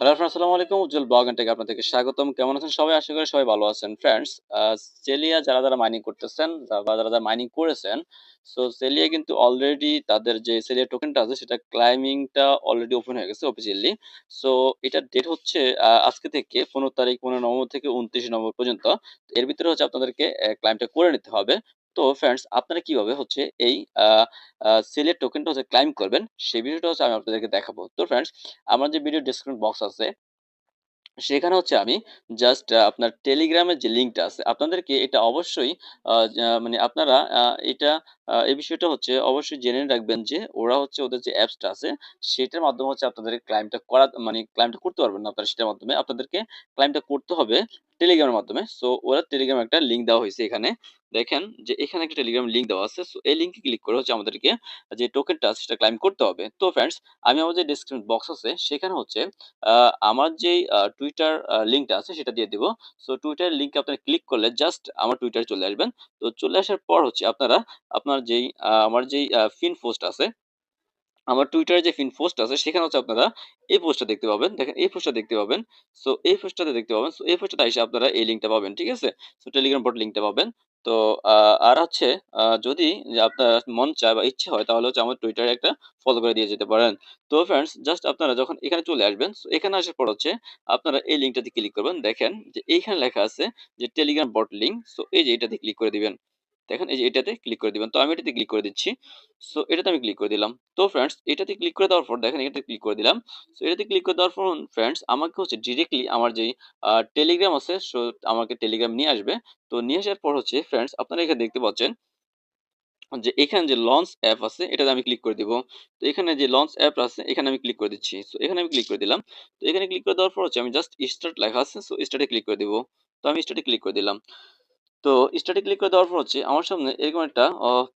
Hello friends আসসালামু আলাইকুম। উজ্জ্বল blog and টেকে আপনাদেরকে স্বাগতম। কেমন আছেন? সবাই আশা করি সবাই ভালো আছেন। ফ্রেন্ডস সেলিয়া যারা যারা মাইনিং করতেছেন বা যারা যারা মাইনিং করেছেন সো সেলিয়া কিন্তু অলরেডি তাদের যে সেলিয়া টোকেনটা আছে, সেটা ক্লাইমিংটা অলরেডি ওপেন হয়ে গেছে অফিসিয়ালি সো এটার ডেট হচ্ছে আজকে থেকে পনেরো তারিখ, পনেরো নভেম্বর থেকে উনত্রিশ নভেম্বর পর্যন্ত। এর ভিতরে হচ্ছে আপনাদেরকে ক্লাইমটা করে নিতে হবে। তো ফ্রেন্ডস আপনারা কীভাবে হচ্ছে এই সেলের টোকেনটা হচ্ছে ক্লাইম করবেন, সেই বিষয়টা হচ্ছে আমি আপনাদেরকে দেখাবো তো ফ্রেন্ডস আমার যে ভিডিও ডিসক্রিপশন বক্স আছে, সেখানে হচ্ছে আমি জাস্ট আপনার টেলিগ্রামের যে লিঙ্কটা আছে, আপনাদেরকে এটা অবশ্যই মানে আপনারা এটা এই বিষয়টা হচ্ছে অবশ্যই জেনে রাখবেন যে ওরা হচ্ছে ওদের যে অ্যাপসটা আছে, সেটার মাধ্যমে হচ্ছে আপনাদের ক্লাইমটা করা মানে ক্লাইমটা করতে পারবেন না আপনারা সেটার মাধ্যমে। আপনাদেরকে ক্লাইমটা করতে হবে টেলিগ্রামের মাধ্যমে। সো ওরা টেলিগ্রাম একটা লিঙ্ক দেওয়া হয়েছে এখানে। দেখেন যে এখানে একটা টেলিগ্রাম লিঙ্ক দেওয়া আছে। সো এই লিঙ্কে ক্লিক করে হচ্ছে আমাদেরকে যে টোকেনটা সেটা ক্লাইম করতে হবে। তো ফ্রেন্ডস আমি আমার যে ডেসক্রিপশন বক্স আছে সেখানে হচ্ছে আমার আ টুইটার লিঙ্কটা আছে সেটা দিয়ে দিব। সো টুইটার লিঙ্কে আপনারা ক্লিক করলে জাস্ট আমার টুইটারে চলে আসবেন। তো চলে আসার পর হচ্ছে আপনারা, আপনার যেই আমার যেই ফিন পোস্ট আছে আমার টুইটারে যে ফিন পোস্ট আছে সেখানে হচ্ছে আপনারা এই পোস্টটা দেখতে পাবেন। দেখেন এই পোস্টটা দেখতে পাবেন। সো এই পোস্টটাতে দেখতে পাবেন। সো এই পোস্টটাতে এসে আপনারা এই লিঙ্কটা পাবেন। ঠিক আছে? সো টেলিগ্রাম বট লিঙ্কটা পাবেন। তো আর হচ্ছে যদি আপনার মন চায় বা ইচ্ছে হয় তাহলে হচ্ছে আমার টুইটারে একটা ফলো করে দিয়ে যেতে পারেন। তো ফ্রেন্ডস জাস্ট আপনারা যখন এখানে চলে আসবেন, এখানে আসার পর হচ্ছে আপনারা এই লিঙ্কটাতে ক্লিক করবেন। দেখেন যে এইখানে লেখা আছে যে টেলিগ্রাম বট লিঙ্ক। সো এই যে এটাতে ক্লিক করে দিবেন। দেখেন এই যে এটাতে ক্লিক করে দিবেন। তো আমি এটাতে ক্লিক করে দিচ্ছি। সো এটাতে আমি ক্লিক করে দিলাম। তো ফ্রেন্ডস এটাতে ক্লিক করে দেওয়ার পর দেখেন এটাতে ক্লিক করে দিলাম। সো এটাতে ক্লিক করে দেওয়ার পর ফ্রেন্ডস আমাকে হচ্ছে ডিরেক্টলি আমার যে টেলিগ্রাম আছে সো আমাকে টেলিগ্রাম নিয়ে আসবে। তো নিয়ে আসার পর হচ্ছে ফ্রেন্ডস আপনারা এখানে দেখতে পাচ্ছেন যে এখানে যে লঞ্চ অ্যাপ আছে এটাতে আমি ক্লিক করে দিব। তো এখানে যে লঞ্চ অ্যাপ আছে এখানে আমি ক্লিক করে দিচ্ছি। সো এখানে আমি ক্লিক করে দিলাম। তো এখানে ক্লিক করে দেওয়ার পর হচ্ছে আমি জাস্ট স্টার্ট লেখা আছে সো স্টার্ট ক্লিক করে দিব। তো আমি স্টার্ট ক্লিক করে দিলাম। তো স্টার্টে ক্লিক করে দেওয়ার পর হচ্ছে আমার সামনে এরকম একটা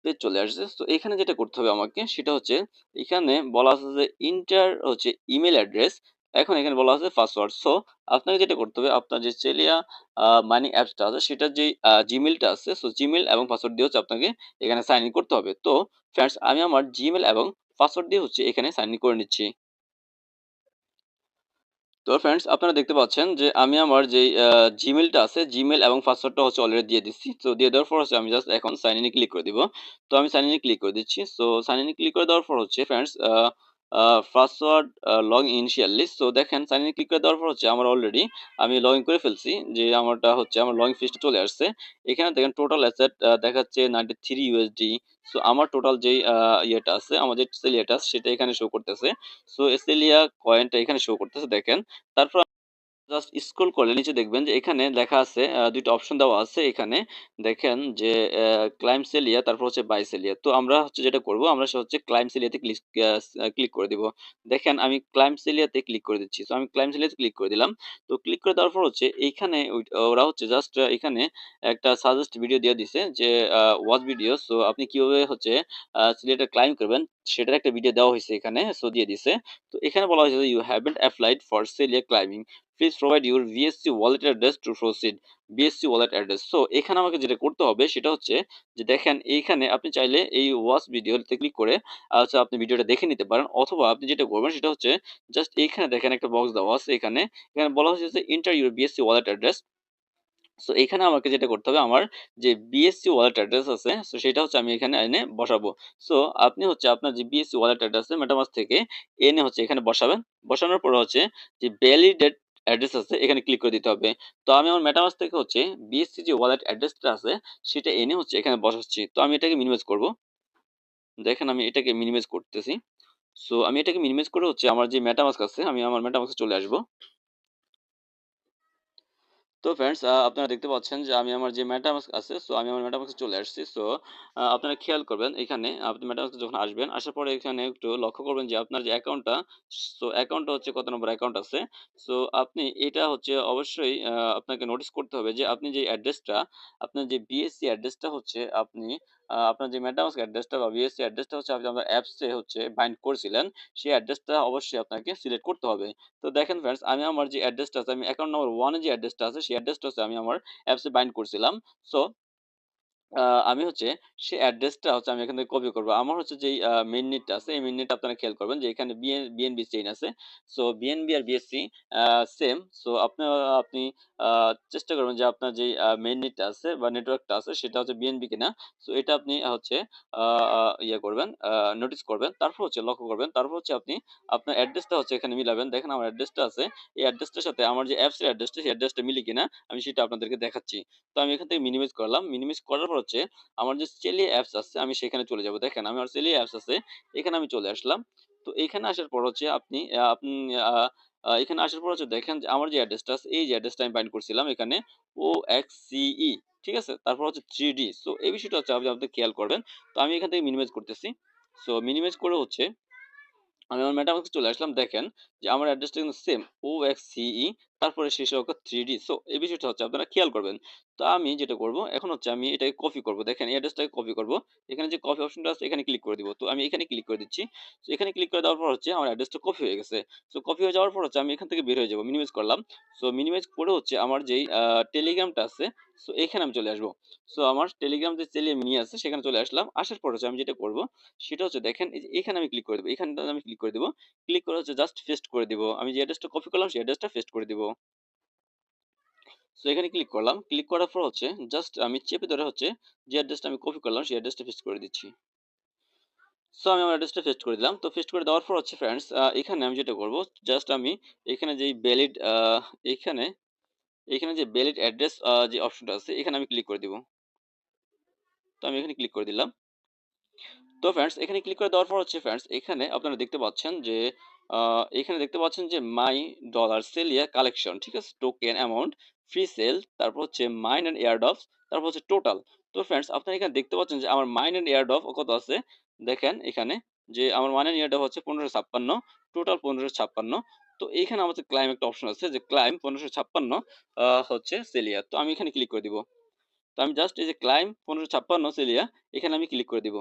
পেজ চলে আসছে। তো এখানে যেটা করতে হবে আমাকে সেটা হচ্ছে এখানে বলা আছে যে ইন্টার হচ্ছে ইমেইল অ্যাড্রেস। এখন এখানে বলা আছে পাসওয়ার্ড। সো আপনাকে যেটা করতে হবে, আপনার যে চেলিয়া মানি অ্যাপসটা আছে, সেটার যে আ Gmail টা আছে সো Gmail এবং পাসওয়ার্ড দিয়ে হচ্ছে আপনাকে এখানে সাইন ইন করতে হবে। তো ফ্রেন্ডস আমি আমার জিমেল এবং পাসওয়ার্ড দিয়ে হচ্ছে এখানে সাইন ইন করে নিচ্ছি। তো ফ্রেন্ডস আপনারা দেখতে পাচ্ছেন যে আমি আমার যে জিমেলটা আছে জিমেল এবং পাসওয়ার্ডটা হচ্ছে অলরেডি দিয়ে দিচ্ছি। তো দিয়ে দেওয়ার পর হচ্ছে আমি জাস্ট এখন সাইন ইন ক্লিক করে দিব। তো আমি সাইন ইন ক্লিক করে দিচ্ছি। সো সাইন ইন ক্লিক করে দেওয়ার পর হচ্ছে friends password log initial list so দেখেন সাইন ইন ক্লিক করে দেওয়ার পর হচ্ছে আমার অলরেডি আমি লগইন করে ফেলছি। যে আমারটা হচ্ছে আমার লগ ইন ফিস্ট চলে আসছে। এখানে দেখেন টোটাল অ্যাসেট দেখাচ্ছে নাইনটি থ্রি ইউএসডি। সো আমার টোটাল আ ইয়েটা আছে, আমার যে সেলিয়াটা সেটা এখানে শো করতেছে। সো এসেলিয়া কয়েনটা এখানে শো করতেছে, দেখেন। তারপর জাস্ট স্ক্রল করলে নিচে দেখবেন যে এখানে লেখা আছে ২ অপশন দেওয়া আছে এখানে। দেখেন যে ক্লাইম সেলিয়া তারপর হচ্ছে বাই সেলিয়া। তো আমরা হচ্ছে যেটা করব, আমরা সে হচ্ছে ক্লাইম সেলিয়াতে ক্লিক ক্লিক করে দিব। দেখেন আমি ক্লাইম সেলিয়াতে ক্লিক করে দিচ্ছি। তো আমি ক্লাইম সেলিয়াতে ক্লিক করে দিলাম। তো ক্লিক করে দেওয়ার পর হচ্ছে এইখানে ওরা হচ্ছে জাস্ট এখানে একটা সাজেস্ট ভিডিও দিয়ে দিছে যে ওয়াচ ভিডিও। সো আপনি কীভাবে হচ্ছে সেলিয়াটা ক্লাইম করবেন সেটার একটা ভিডিও দেওয়া হয়েছে এখানে। সো দিয়ে দিছে। তো এখানে বলা হয়েছে you haven't applied for সেলিয়া claiming. Please provide your BSC wallet address to proceed. BSC wallet address. So এখানে আমাকে যেটা করতে হবে সেটা হচ্ছে যে, দেখেন এইখানে আপনি চাইলে এই ওয়াচ ভিডিওতে ক্লিক করে আচ্ছা আপনি ভিডিওটা দেখে নিতে পারেন। অথবা আপনি যেটা করবেন সেটা হচ্ছে জাস্ট এইখানে দেখেন একটা বক্স দেওয়া আছে এখানে। এখানে বলা হয়েছে যে enter your BSC wallet address. So এখানে আমাকে যেটা করতে হবে, আমার যে বিএসসি ওয়ালেট অ্যাড্রেস আছে সো সেটা হচ্ছে আমি এখানে এনে বসাবো। সো আপনি হচ্ছে আপনার যে বিএসসি ওয়ালেট অ্যাড্রেস আছে মেটামাস্ক থেকে এনে হচ্ছে এখানে বসাবেন। বসানোর পরে হচ্ছে যে ভ্যালিডেট অ্যাড্রেস আছে, এখানে ক্লিক করে দিতে হবে। তো আমি আমার মেটামাস্ক থেকে হচ্ছে বিএসসি যে ওয়ালেট অ্যাড্রেসটা আছে, সেটা এনে হচ্ছে এখানে বসাচ্ছি। তো আমি এটাকে মিনিমাইজ করব। দেখেন আমি এটাকে মিনিমাইজ করতেছি। সো আমি এটাকে মিনিমাইজ করে হচ্ছে আমার যে মেটামাস্ক আছে, আমি আমার মেটামাস্কে চলে আসব। তো ফ্রেন্ডস আপনারা দেখতে পাচ্ছেন যে আমি আমার যে ম্যাটামাস্ক আছে সো আমি আমার ম্যাটামাস্কে চলে আসছি। সো আপনারা খেয়াল করবেন এখানে আপনি ম্যাটামাস্কে যখন আসবেন, আসার পরে এখানে একটু লক্ষ্য করবেন যে আপনার যে অ্যাকাউন্টটা সো অ্যাকাউন্টটা হচ্ছে কত নম্বর অ্যাকাউন্ট আছে। সো আপনি এটা হচ্ছে অবশ্যই আপনাকে নোটিস করতে হবে যে আপনি যে অ্যাড্রেসটা আপনার যে বিএসসি অ্যাড্রেসটা হচ্ছে আপনি আপনার যে MetaMask অ্যাড্রেসটা বা বিএসসি অ্যাড্রেসটা হচ্ছে আপনি আপনার অ্যাপসে হচ্ছে বাইন্ড করেছিলেন, সেই অ্যাড্রেসটা অবশ্যই আপনাকে সিলেক্ট করতে হবে। তো দেখেন ফ্রেন্ডস আমি আমার যে অ্যাড্রেসটা আছে আমি অ্যাকাউন্ট নাম্বার 1 এ যে অ্যাড্রেসটা আছে সেই অ্যাড্রেসটা হচ্ছে আমি আমার অ্যাপসে বাইন্ড করছিলাম। সো আমি হচ্ছে সেই অ্যাড্রেসটা হচ্ছে আমি এখান থেকে কপি করব। আমার হচ্ছে যেই আ মেইন নেটটা আছে, এই মেইন নেটটা আপনারা খেয়াল করবেন যে এখানে বিএ বিএনবি চেইন আছে। সো বিএনবি আর বিএসসি সেম। সো আপনা আপনি চেষ্টা করবেন যে আপনার যেই আ মেইন নেটটা আছে বা নেটওয়ার্কটা আছে সেটা হচ্ছে বিএনবি কিনা। সো এটা আপনি হচ্ছে ইয়ে করবেন, নোটিস করবেন। তারপর হচ্ছে লক্ষ্য করবেন। তারপর হচ্ছে আপনি আপনার অ্যাড্রেসটা হচ্ছে এখানে মিলাবেন। দেখেন আমার অ্যাড্রেসটা আছে। এই অ্যাড্রেসটার সাথে আমার যে অ্যাপস এর অ্যাড্রেসটা, সেই অ্যাড্রেসটা মিলে কিনা আমি সেটা আপনাদেরকে দেখাচ্ছি। তো আমি এখান থেকে মিনিমাইজ করলাম। মিনিমাইজ করার পর হচ্ছে আমার যে Steli অ্যাপস আছে আমি সেখানে চলে যাব। দেখেন আমার Steli অ্যাপস আছে। এখানে আমি চলে আসলাম। তো এইখানে আসার পর হচ্ছে আপনি আপনি এখানে আসার পর হচ্ছে দেখেন যে আমার যে অ্যাড্রেসটা আছে, এই যে অ্যাড্রেসটা আমি বাইন্ড করছিলাম এখানে ও OXCE ঠিক আছে? তারপর হচ্ছে 3D সো এই বিষয়টা হচ্ছে আপনি আপনাদের খেয়াল করবেন। তো আমি এখান থেকে মিনিমাইজ করতেছি। সো মিনিমাইজ করে হচ্ছে আমি আমার মেটামাস্কে চলে আসলাম। দেখেন যে আমার অ্যাড্রেসটা কিন্তু সেম ও OXCE তারপরে শেষে অক্ষর 3D সো এই বিষয়টা হচ্ছে আপনারা খেয়াল করবেন। তো আমি যেটা করব, এখন হচ্ছে আমি এটাকে কপি করব। দেখেন অ্যাড্রেসটাকে কপি করব। এখানে যে কপি অপশনটা আছে, এখানে ক্লিক করে দিব। তো আমি এখানে ক্লিক করে দিচ্ছি। সো এখানে ক্লিক করে দেওয়ার পর হচ্ছে আমার অ্যাড্রেসটা কপি হয়ে গেছে। সো কপি হয়ে যাওয়ার পর হচ্ছে আমি এখান থেকে বের হয়ে যাব। মিনিমাইজ করলাম। সো মিনিমাইজ করে হচ্ছে আমার যেই টেলিগ্রামটা আছে সো এখানে আমি চলে আসব সো আমার টেলিগ্রাম যে Steli মিনি আছে, সেখানে চলে আসলাম। আসার পর হচ্ছে আমি যেটা করব, সেটা হচ্ছে দেখেন এখানে আমি ক্লিক করে দেবো এখানটাতে আমি ক্লিক করে দিব। ক্লিক করে হচ্ছে জাস্ট পেস্ট করে দিব। আমি যে অ্যাড্রেসটা কপি করলাম, সেই অ্যাড্রেসটা পেস্ট করে দিব। সো এখানে ক্লিক করলাম। ক্লিক করার পর হচ্ছে জাস্ট আমি চেপে ধরে হচ্ছে যে অ্যাড্রেসটা আমি কপি করলাম সেই অ্যাড্রেসটা পেস্ট করে দিচ্ছি। সো আমি আমার অ্যাড্রেসটা পেস্ট করে দিলাম। তো পেস্ট করে দেওয়ার পর হচ্ছে ফ্রেন্ডস এখানে আমি যেটা করব জাস্ট আমি এখানে যেই ভ্যালিড এখানে, এখানে যে ভ্যালিড অ্যাড্রেস যে অপশনটা আছে এখানে আমি ক্লিক করে দিব। তো আমি এখানে ক্লিক করে দিলাম। তো ফ্রেন্ডস এখানে ক্লিক করে দেওয়ার পর হচ্ছে ফ্রেন্ডস এখানে আপনারা দেখতে পাচ্ছেন যে এখানে দেখতে পাচ্ছেন যে মাই ডলার সেলিয়া কালেকশন ঠিক আছে? টোকেন অ্যামাউন্ট, ফ্রি সেল, তারপর হচ্ছে মাইন অ্যান্ড এয়ারড্রপস, তারপর হচ্ছে টোটাল। তো ফ্রেন্ডস আপনারা এখানে দেখতে পাচ্ছেন যে আমার মাইন অ্যান্ড এয়ারড্রপ কত আছে? দেখেন এখানে যে আমার মাইন অ্যান্ড এয়ারড্রপ হচ্ছে ১৫৫৬, টোটাল ১৫৫৬। তো এইখানে আমাদের ক্লাইম একটা অপশন আছে যে ক্লাইম ১৫৫৬ আ হচ্ছে সেলিয়া। তো আমি এখানে ক্লিক করে দিব। তো আমি জাস্ট এই যে ক্লাইম ১৫৫৬ সেলিয়া এখানে আমি ক্লিক করে দিব।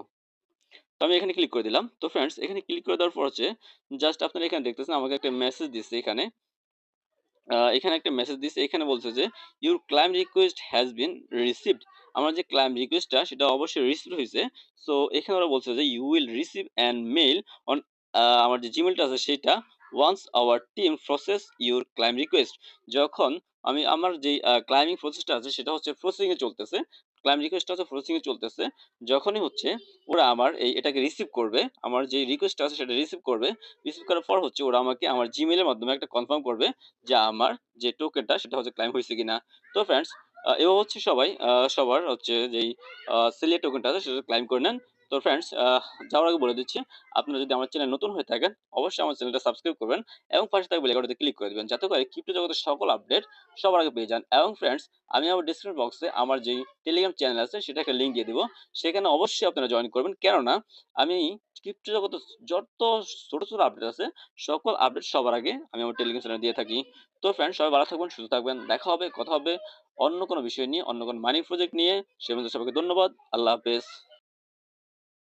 তো আমি এখানে ক্লিক করে দিলাম। তো ফ্রেন্ডস এখানে ক্লিক করে দেওয়ার পর হচ্ছে জাস্ট আপনারা এখানে দেখতেছেন আমাকে একটা মেসেজ দিচ্ছে এখানে। এখানে একটা মেসেজ দিচ্ছে এখানে বলছে যে your claim request has been received. আমার যে ক্লাইম রিকোয়েস্টটা সেটা অবশ্যই রিসিভ হয়েছে সো এখানে ওরা বলছে যে you will receive and mail on আমার যে জিমেলটা আছে, সেটা once our team process your claim request. যখন আমি, আমার যে ক্লাইম্বিং ক্লাইমিং প্রসেসটা আছে, সেটা হচ্ছে প্রসেসিংয়ে চলতেছে। ক্লাইম রিকোয়েস্টটা হচ্ছে প্রসেসিং এ চলতেছে। যখনই হচ্ছে ওরা আমার এই এটাকে রিসিভ করবে, আমার যে রিকোয়েস্টটা আছে সেটা রিসিভ করবে। রিসিভ করার পর হচ্ছে ওরা আমাকে আমার জিমেইল এর মাধ্যমে একটা কনফার্ম করবে যে আমার যে টোকেনটা সেটা হচ্ছে ক্লাইম হইছে কিনা। তো ফ্রেন্ডস এভাবে হচ্ছে সবাই সবার হচ্ছে যেই আ টোকেনটা আছে সেটা ক্লাইম করে নেন। তো ফ্রেন্ডস যাওয়ার আগে বলে দিচ্ছি, আপনারা যদি আমার চ্যানেল নতুন হয়ে থাকেন অবশ্যই আমার চ্যানেলটা সাবস্ক্রাইব করবেন এবং পাশে থাকা বেল ক্লিক করে দিবেন। যাতে করে ক্রিপ্টো জগতের সকল আপডেট সবার আগে পেয়ে যান। এবং ফ্রেন্ডস আমি আমার ডেসক্রিপশন বক্সে আমার যেই টেলিগ্রাম চ্যানেল আছে সেটা একটা লিংক দিয়ে দিব। সেখানে অবশ্যই আপনারা জয়েন করবেন। কেননা আমি ক্রিপ্টো জগতের যত ছোট, ছোট আপডেট আছে সকল আপডেট সবার আগে আমি আমার টেলিগ্রাম চ্যানেলে দিয়ে থাকি। তো ফ্রেন্ডস সবাই ভালো থাকবেন, সুস্থ থাকবেন। দেখা হবে, কথা হবে অন্য কোনো বিষয় নিয়ে, অন্য কোনো মানি প্রজেক্ট নিয়ে। সে সবাইকে ধন্যবাদ। আল্লাহ হাফেজ।